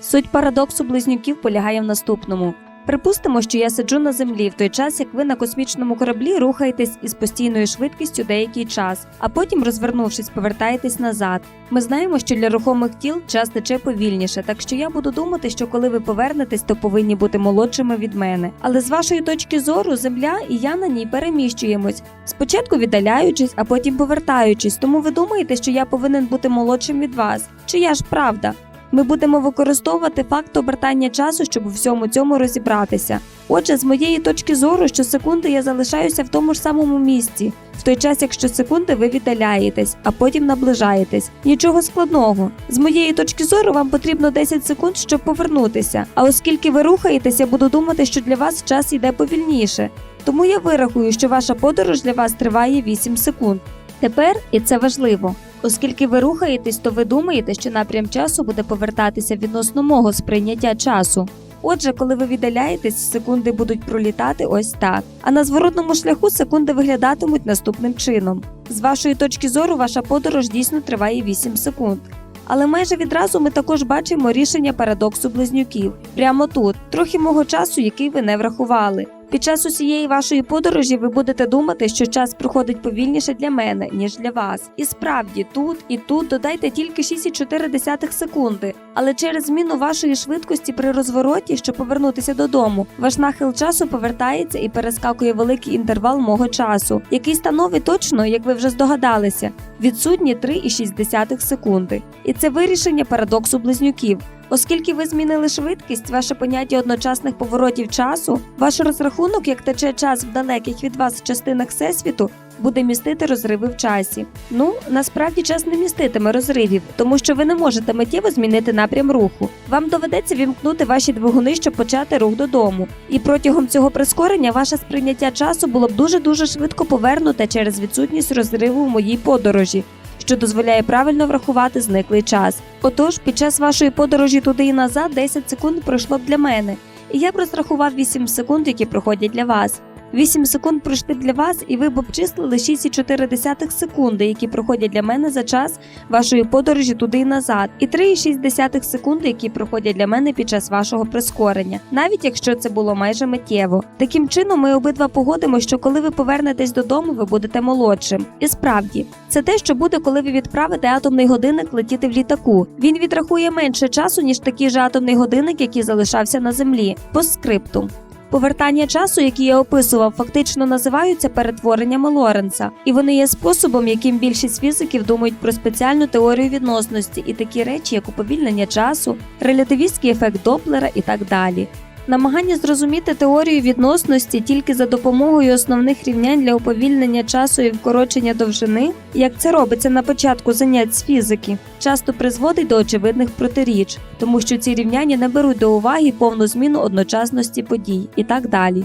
Суть парадоксу близнюків полягає в наступному. Припустимо, що я сиджу на землі в той час, як ви на космічному кораблі рухаєтесь із постійною швидкістю деякий час, а потім, розвернувшись, повертаєтесь назад. Ми знаємо, що для рухомих тіл час тече повільніше, так що я буду думати, що коли ви повернетесь, то повинні бути молодшими від мене. Але з вашої точки зору, земля і я на ній переміщуємось, спочатку віддаляючись, а потім повертаючись. Тому ви думаєте, що я повинен бути молодшим від вас. Чия ж правда? Ми будемо використовувати факт обертання часу, щоб у всьому цьому розібратися. Отже, з моєї точки зору, що секунди я залишаюся в тому ж самому місці, в той час, як щосекунди ви віддаляєтесь, а потім наближаєтесь. Нічого складного. З моєї точки зору, вам потрібно 10 секунд, щоб повернутися. А оскільки ви рухаєтесь, я буду думати, що для вас час йде повільніше. Тому я вирахую, що ваша подорож для вас триває 8 секунд. Тепер, і це важливо, оскільки ви рухаєтесь, то ви думаєте, що напрям часу буде повертатися відносно мого сприйняття часу. Отже, коли ви віддаляєтесь, секунди будуть пролітати ось так. А на зворотному шляху секунди виглядатимуть наступним чином. З вашої точки зору, ваша подорож дійсно триває 8 секунд. Але майже відразу ми також бачимо рішення парадоксу близнюків прямо тут, трохи мого часу, який ви не врахували. Під час усієї вашої подорожі ви будете думати, що час проходить повільніше для мене, ніж для вас. І справді тут і тут додайте тільки 6,4 секунди. Але через зміну вашої швидкості при розвороті, щоб повернутися додому, ваш нахил часу повертається і перескакує великий інтервал мого часу, який становить точно, як ви вже здогадалися, відсутні 3,6 секунди. І це вирішення парадоксу близнюків. Оскільки ви змінили швидкість, ваше поняття одночасних поворотів часу, ваш розрахунок, як тече час в далеких від вас частинах всесвіту, буде містити розриви в часі. Ну насправді час не міститиме розривів, тому що ви не можете миттєво змінити напрям руху. Вам доведеться вімкнути ваші двигуни, щоб почати рух додому. І протягом цього прискорення ваше сприйняття часу було б дуже дуже швидко повернуте через відсутність розриву в моїй подорожі що дозволяє правильно врахувати зниклий час. Отож, під час вашої подорожі туди і назад 10 секунд пройшло б для мене, і я б розрахував 8 секунд, які проходять для вас. 8 секунд пройшли для вас, і ви б обчислили 6,4 секунди, які проходять для мене за час вашої подорожі туди і назад, і 3,6 секунди, які проходять для мене під час вашого прискорення, навіть якщо це було майже миттєво. Таким чином, ми обидва погодимо, що коли ви повернетесь додому, ви будете молодшим. І справді, це те, що буде, коли ви відправите атомний годинник летіти в літаку. Він відрахує менше часу, ніж такий же атомний годинник, який залишався на землі. По скрипту. Повертання часу, які я описував, фактично називаються перетвореннями Лоренца, і вони є способом, яким більшість фізиків думають про спеціальну теорію відносності і такі речі, як уповільнення часу, релятивістський ефект Доплера і так далі. Намагання зрозуміти теорію відносності тільки за допомогою основних рівнянь для уповільнення часу і вкорочення довжини, як це робиться на початку занять з фізики, часто призводить до очевидних протиріч, тому що ці рівняння не беруть до уваги повну зміну одночасності подій і так далі.